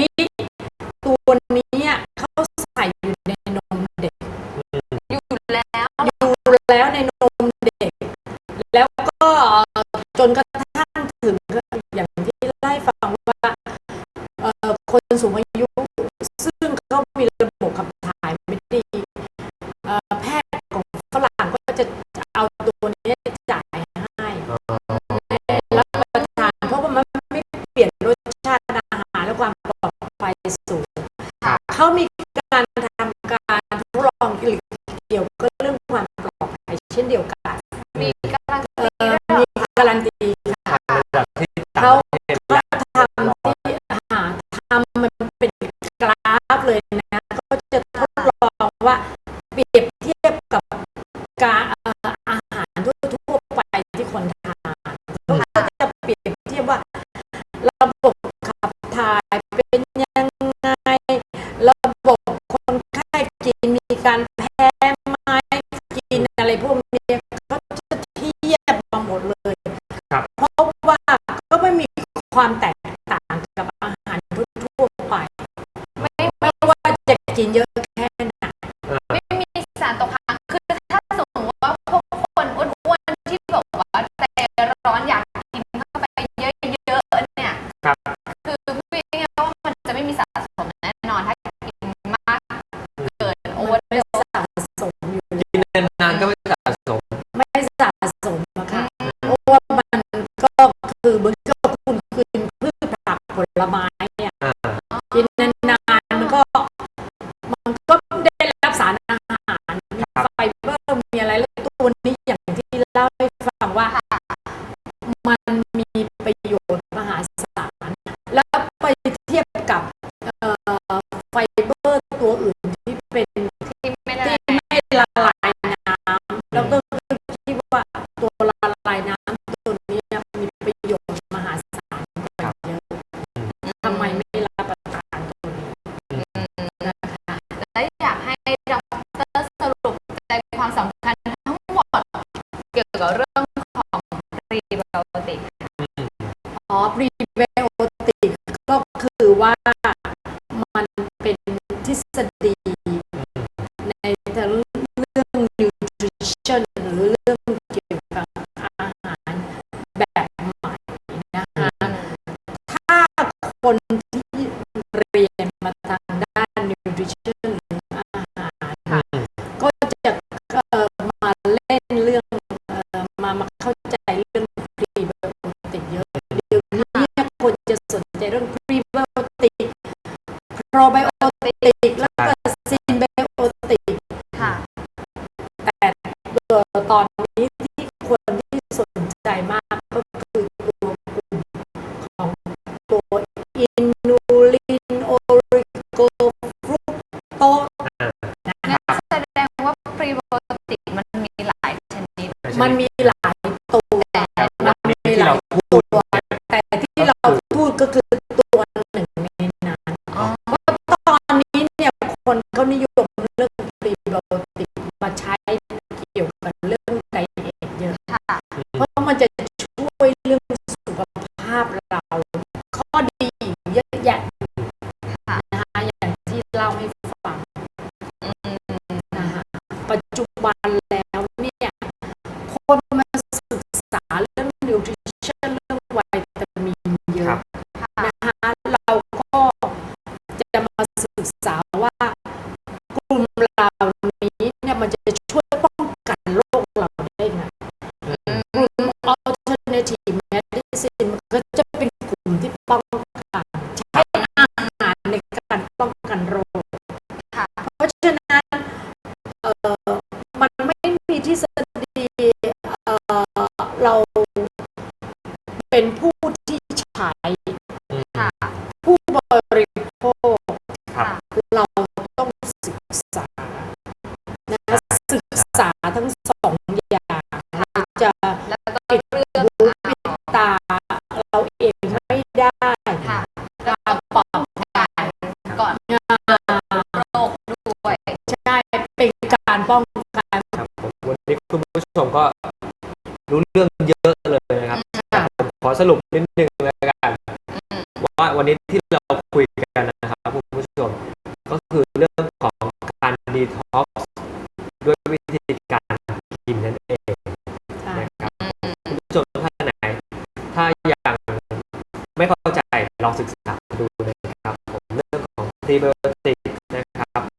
นี้ตัวนี้เขาใส่อยู่ในนมเด็กอยู่แล้วอยู่แล้วใน talante. ความแตกต่างกับอาหารทั่วๆไป ไม่ไม่ว่าจะกินเยอะ กับเรื่องของพรีไบโอติก โปรไบโอติก con mi ได้ค่ะเราปลอดกันก่อนงาโรคด้วยใช่เป็นการป้องกันครับผมวันนี้คุณผู้ชมก็รู้เรื่องเยอะเลยนะครับผมขอสรุปนิดนึงแล้วกันว่าวันนี้ที่เราคุยกันนะครับคุณผู้ชม ก็คือเรื่องของการดีท็อกซ์ด้วยวิธีการ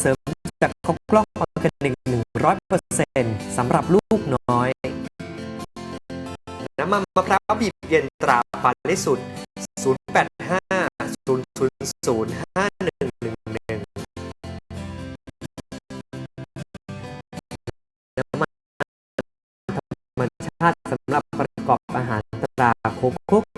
เสริมจากครอบครัวออร์แกนิก100%สำหรับลูกน้อย น้ำมันมะพร้าวบีบเย็นตราปาลิสุด 085 000 5111 น้ำมันธรรมชาติสำหรับประกอบอาหารตราโคโค่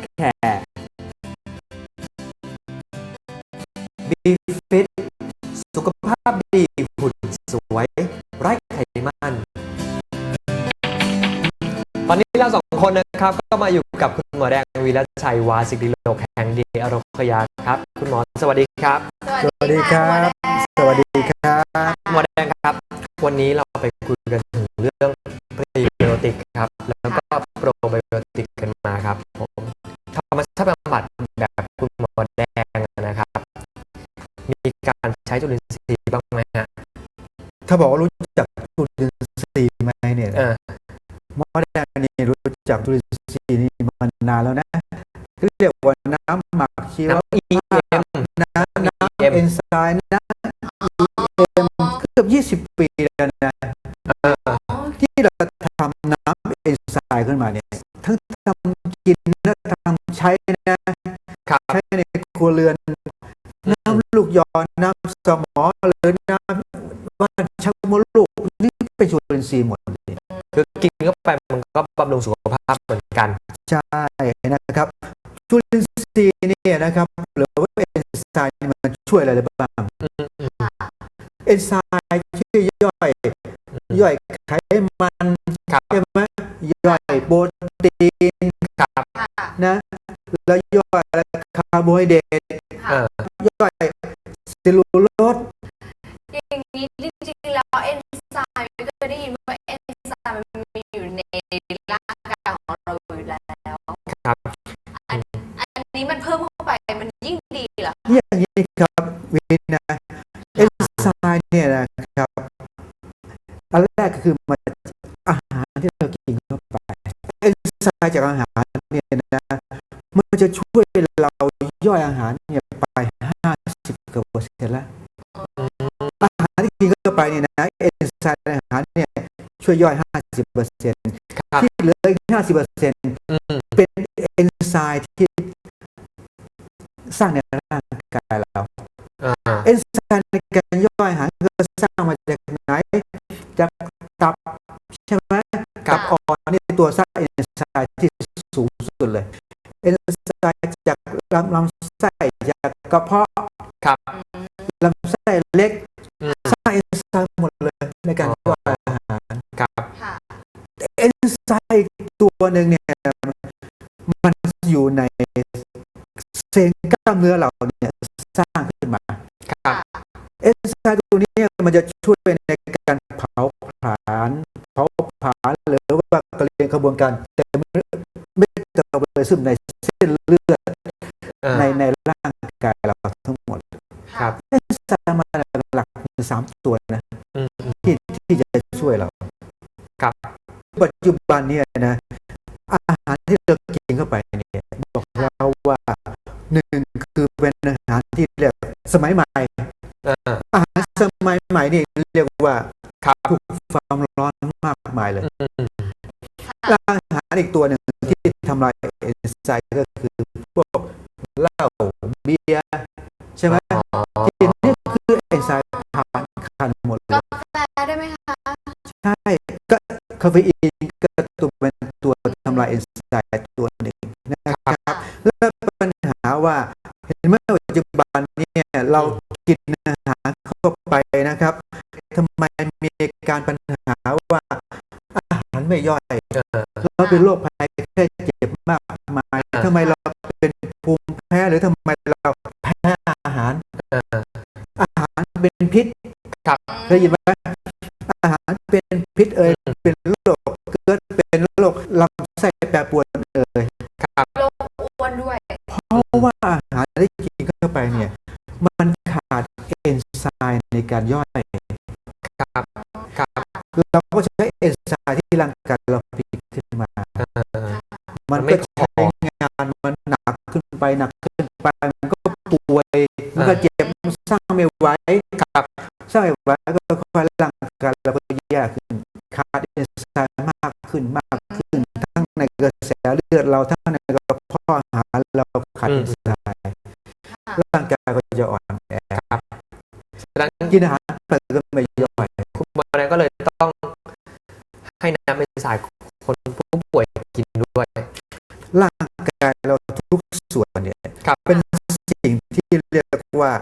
นนะครับ ก็มาอยู่กับคุณหมอแดงวีรชัยวาสิกดิโลกแห่งดีอโรคยาครับ คุณหมอสวัสดีครับ สวัสดีค่ะสวัสดีครับหมอแดงสวัสดีครับ หมอแดงครับ วันนี้เราไปคุยกันถึงเรื่องพรีไบโอติกครับ แล้วก็โปรไบโอติกกันมาครับผมธรรมชาติบำบัดแบบคุณหมอแดงนะครับ มีการใช้จุลินทรีย์บ้างไหมฮะ ถ้าบอกว่ารู้จักจุลินทรีย์ไหมเนี่ยเออหมอแดง นี่รู้จักจุลินทรีย์นี่มานานแล้วนะเรียกว่าน้ำหมักชีวน้ำ EM น้ำน้ำ EM เอนไซม์น้ำเอ็มเกือบยี่สิบปีแล้วนะเออที่เราทำน้ำเอนไซม์ขึ้นมาเนี่ยทั้งทำกินและทำใช้นะครับใช้ในครัวเรือนน้ำลูกยอน้ำสมอหรือน้ำว่านชักมดลูกนี่เป็นจุลินทรีย์หมดเลยคือกินเข้าไปมัน ก็บำรุงสุขภาพเหมือนกัน ใช่นะครับจุลินทรีย์เนี่ยนะครับหรือว่าเอนไซม์มันช่วยอะไรได้บ้างอืมอืมเอนไซม์ช่วยย่อย ย่อยไขมันครับใช่ไหมย่อยโปรตีนครับค่ะนะแล้วย่อยอะไรคาร์โบไฮเดรตเออย่อยเซลลูโลส เนี่ยนะครับ อันแรกก็คือมันอาหารที่เรากินเข้าไปเอนไซม์จากอาหารเนี่ยนะมันจะช่วยเราย่อยอาหารเนี่ยไปห้าสิบกว่าเปอร์เซ็นต์แล้วอาหารที่กินเข้าไปเนี่ยนะเอนไซม์ในอาหารเนี่ยช่วยย่อยห้าสิบเปอร์เซ็นต์ครับที่เหลืออีกห้าสิบเปอร์เซ็นต์อืมเป็นเอนไซม์ที่สร้างในร่างกายเราอ่าเอนไซม์ใน ตัวสร้างเอนไซม์ที่สูงสุดเลย เอนไซม์จากลำลำไส้จากกระเพาะครับลำไส้เล็กอืมสร้างเอนไซม์หมดเลยในการย่อยอาหารครับค่ะเอนไซม์ตัวหนึ่งเนี่ยมันอยู่ในเซลล์กล้ามเนื้อเราเนี่ยสร้างขึ้นมาครับเอนไซม์ตัวนี้มันจะช่วยในการเผาผลาญเผาผลาญหรือว่า กระเรียนกระบวนการเต็มเมตาบอลิซึมในเส้นเลือดเออในในร่างกายเราทั้งหมดครับเอนไซม์มันหลักๆมีสามตัวนะอืมอืมที่ที่จะช่วยเราครับปัจจุบันเนี่ยนะ อาหารที่เรากินเข้าไปเนี่ยบอกเราว่าหนึ่งคือเป็นอาหารที่เรียกสมัยใหม่เอออาหารสมัยใหม่นี่เรียกว่าครับถูกความร้อนมากมายเลยอืมอืมและอารอีกตัวหนึ่งที่ทำลายเอนไซม์ก็คือพวกเหล้าเบียร์ใช่ไหมที่นี่คือเอนไซม์ผ่านคันหมดเลยกาแฟได้ไหมคะ ใช่ก็คาเฟอีนก็ตัวเป็นตัวทำลายเอนไซม์ตัวหนึ่งนะครับและปัญหาว่าเห็นไหมปัจจุบันเนี่ยเรากินอาหารเข้าไปนะครับทำไมมีการปัญหาว่า ไม่ย่อยเออเราเป็นโรคภัยแค่เจ็บมากมายอ่าทำไมเราเป็นภูมิแพ้หรือทำไมเราแพ้อาหารเอออาหารเป็นพิษครับได้ยินไหมอาหารเป็นพิษเอ่ยเป็นโรคเกิดเป็นโรคลำไส้แปรปรวนเอ่ยครับโรคอ้วนด้วย เพราะว่าอาหารที่กินเข้าไปเนี่ย มันขาดเอนไซม์ในการย่อยครับครับเราก็ใช้เอนไซม์ ที่ร่างกายเราผลิตขึ้นมาเออมันมันไม่ก็ใช้พองานมันหนักขึ้นไปหนักขึ้นไปมันก็ป่วย มันก็เจ็บสร้างไม่ไหวครับสร้างไม่ไหวก็ค่อยๆร่างกายเราก็แย่ขึ้นขาดเอนไซม์มากขึ้นมากขึ้น ทั้งในกระแสเลือดเราทั้งในกระเพาะอาหารเราขาดอืเอมนไซม์ร่างกายก็จะอ่อนแอฉะนั้นกินอาหารไปก็ไม่ย่อยคุณหมอแดงก็เลยต้อง ให้น้ำเป็นสายคนผู้ป่วยกินด้วยร่างกายเราทุกส่วนเนี่ยครับเป็นสิ่งที่เรียกว่า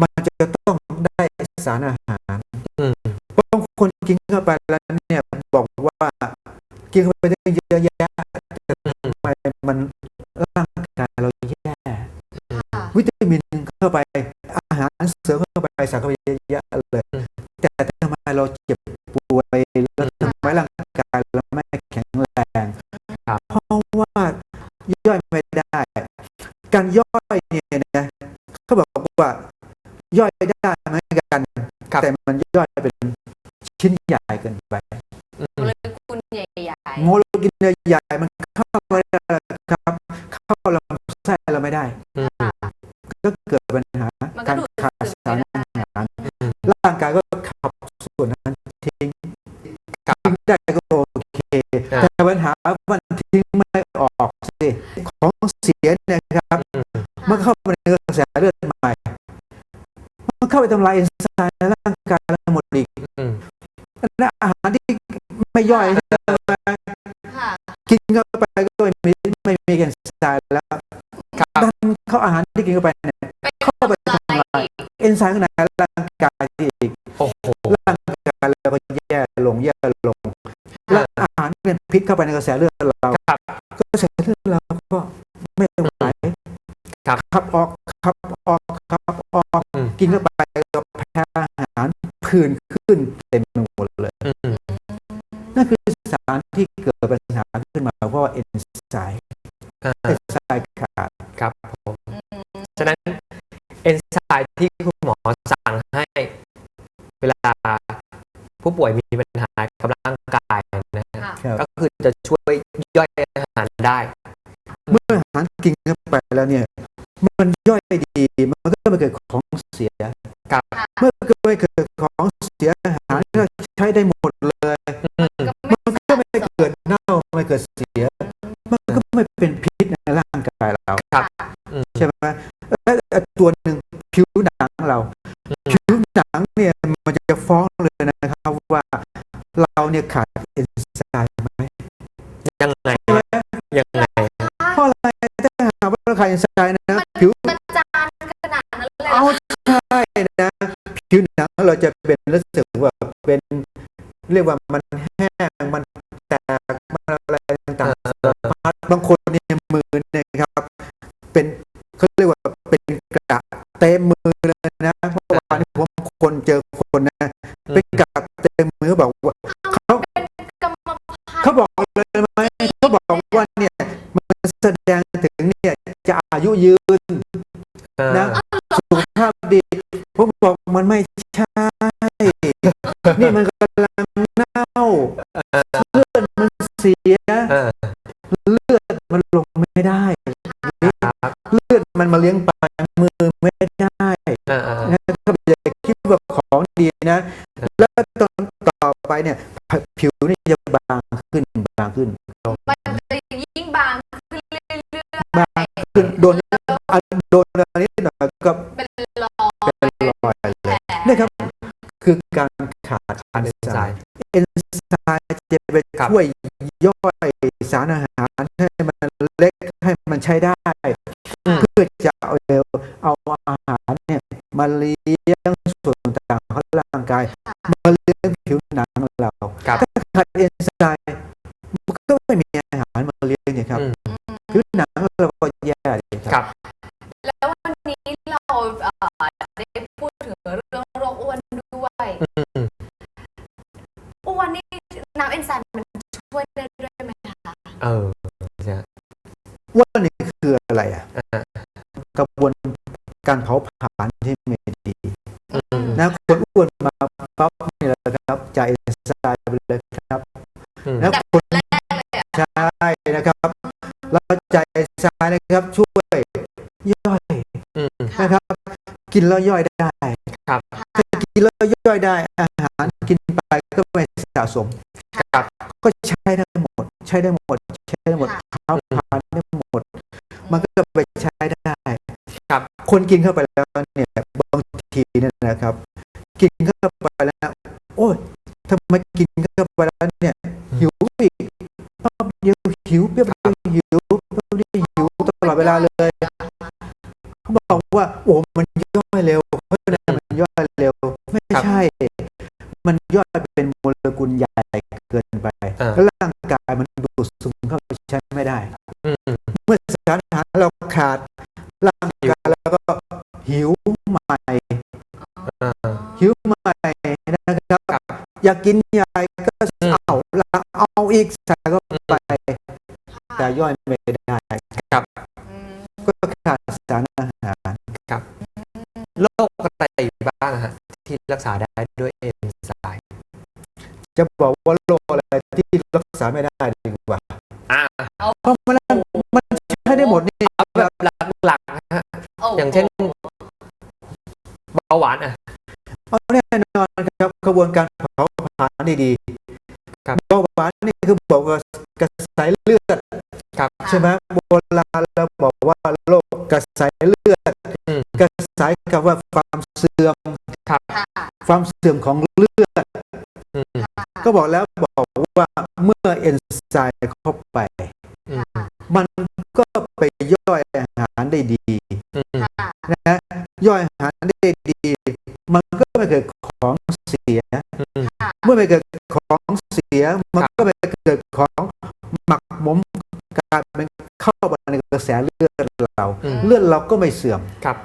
มันจะต้องได้สารอาหารอืมบางคนกินเข้าไปแล้วเนี่ยบอกว่ากินเข้าไปได้เยอะแยะแต่ทำไมมันร่างกายเราแย่ค่ะวิตามินเข้าไป อาหารเสริมเข้าไปใส่เข้าไปเยอะแยะเลย แต่ทำไมเราเจ็บป่วยแล้ว ย่อยไม่ได้ การย่อยเนี่ยนะเขาบอกว่าย่อยได้เหมือนกันครับแต่มันย่อยเป็นชิ้นใหญ่เกินไปอืมเลยคุณใหญ่โมเลกุลใหญ่มันเข้าไม่ได้ครับ เข้าลำไส้เราไม่ได้อืมก็เกิด เสียเนี่ยครับอืมมันเข้าไปในกระแสเลือดใหม่มันเข้าไปทำลายเอนไซม์ในร่างกายเราหมดอีกอืมและอาหารที่ไม่ย่อยใช่ไหมค่ะกินเข้าไปก็ไม่มีไม่มีเอนไซม์แล้วครับดันเข้าอาหารที่กินเข้าไปเนี่ยเป็นเข้าไปทำลายเอนไซม์ข้างในร่างกายที่อีกโอ้โหร่างกายเราก็แย่ลงแย่ลงและอาหารที่เป็นพิษเข้าไปในกระแสเลือดเราครับกระแสเลือดเราก็ ไม่ไหวครับขับออกขับออกขับออก อืม กินเข้าไปก็แพ้อาหารผื่นขึ้นเต็มไปหมดเลย อืมนั่นคือสารที่เกิดปัญหาขึ้นมาเพราะว่าเอนไซม์อ่าเอนไซม์ขาด ครับผมอืมฉะนั้นเอนไซม์ที่คุณหมอสั่งให้ เวลาผู้ป่วยมีปัญหากับร่างกายนะฮะค่ะ ครับ ก็คือจะช่วยย่ กินเข้าไปแล้วเนี่ย มันย่อยดี มันก็ไม่เกิดของเสียครับเมื่อไม่เกิดของเสียอาหารก็ใช้ได้หมดเลยอืมก็ไม่มันก็ไม่เกิดเน่าไม่เกิดเสีย มันก็ไม่เป็นพิษในร่างกายเราครับอืมใช่ไหมและตัวหนึ่งผิวหนังเราอืมผิวหนังเนี่ยมันจะฟ้องเลยนะครับว่าเราเนี่ยขาดเอนไซม์ไหมยังไงใช่ไหมยังไง หากว่าเราขาดเอนไซม์นะผิวประจานขนาดนั้นเลยเอาใช่นะผิวหนังเราจะเป็นรู้สึกว่าเป็นเรียกว่ามันแห้งมันแตกมันอะไรต่างๆบางคนเนี่ยมือเนี่ยครับ เป็นเขาเรียกว่าเป็นกระเต็มมือเลยนะเพราะว่านี่ผมคนเจอคนนะเป็นกระเต็มมือบอกว่าเขาเป็นกรรมพันธุ์เขาบอกเลยไหมเขาบอกว่าเนี่ยมันแสดงถึงเนี่ ยจะอายุยืนอ่านะสุขภาพดีผมบอกมันไม่ใช่ นี่มันกำลังเน่าเลือดมันเสียเออเลือดมันลงไม่ได้ครับเลือดมันมาเลี้ยงปลายมือไม่ได้อ่าอ่านะครับอย่าคิดว่าของดีนะ แล้วตอนต่อไปเนี่ย ผิวนี่จะบางขึ้นบางขึ้นมันจะยิ่งบาง โดนอันโดนอันนี้หน่อยก็ๆเป็นรอยเป็นรอยเลยนี่ครับ คือการขาดอันเอเป็นนไซสายม์เอนไซม์จะไปครับช่วยย่อยสารอาหารให้มันเล็กให้มันมันใช้ได้อืมเพื่อจะเอาเอาอาหารเนี่ยมาเลี้ยงส่วนต่างๆของร่างกายมาเลี้ยงผิวหนังเราครับถ้าขาดเอนไซม์มันก็ไม่มีอาหารมาเลี้ยงเนี่ยครับอืมผิวหนังเราก็แย่เลย คครัรับบแล้ววันนี้เราเอ่อได้พูดถึงเรื่องโรคอ้วนด้วยอืมอ้วนนี่น้ำเอนไซม์มันช่วยได้ด้วยไหมคะเออใช่ว่านี่คืออะไรอะอ่ากระบวนการเผาผลาญที่ไม่ดีอืมนะคนอ้วนมาปั๊บนี่แหละครับจ่ายเอนไซม์ไปเลยครับอืมแล้วคนใช่นะครับ เราจ่ายเอนไซม์นะครับช่วยย่อยอืมนะครับ กินแล้วย่อยได้ครับถ้ากินแล้วย่อยได้อาหารกินไปก็ไม่สะสมครับก็ใช้ได้หมด ใช้ได้หมด ใช้ได้หมดเผาผลาญได้หมด มันก็ไปใช้ได้ครับ คนกินเข้าไปแล้วเนี่ยบางทีเนี่ยนะครับ กินเข้าไปแล้ว โอ้ยทำไมกินเข้าไปแล้วเนี่ยหิวอีกปั๊บเดียวหิวเปรี้ยวเดียวหิว บอกว่าโอ้มันย่อยเร็วเพราะฉะนั้นมันย่อยเร็ว ไม่ครับใช่ มันย่อยเป็นโมเลกุลใหญ่เกินไปอ่าแล้วร่างกายมันดูดซึมเข้าไปใช้ไม่ได้อืมเมื่อสารอาหารเราขาดร่างกายแล้วก็หิวใหม่อ่าหิวใหม่นะครับครับ อยากกินใหญ่ก็อืมเอาละเอาอีกใส่ก็ไปแต่ย่อยไม่ได้ครับอืมก็ขาดสารอาางฮะที่รักษาได้ด้วยเอนไซม์จะบอกว่าโรคอะไรที่รักษาไม่ได้ดีกว่าอ่าเพราะมันมันใช้ได้หมดนี่เอาแบบหลักๆนะฮะโอ้โหอย่างเช่นเบาหวานอะเอาแน่นอนครับกระบวนการเผาผลาญนี่ดีครับเบาหวานนี่คือบอกว่ากระแสเลือดครับใช่ไหมโบราณเราบอกว่าโรคกระแสเลือดอืมกระแสกับว่าความเสื่อม ครับค่ะความเสื่อมของเลือดอืมก็บอกแล้วบอกว่าเมื่อเอนไซม์เข้าไปอืมมันก็ไปย่อยอาหารได้ดีอืมค่ะนะย่อยอาหารได้ดี มันก็ไม่เกิดของเสียอืมเมื่อไม่เกิดของเสีย มันก็ไม่เกิดของหมักหมมกลายเป็นเข้าไปในกระแสเลือดเราอืมเลือดเราก็ไม่เสื่อมครับ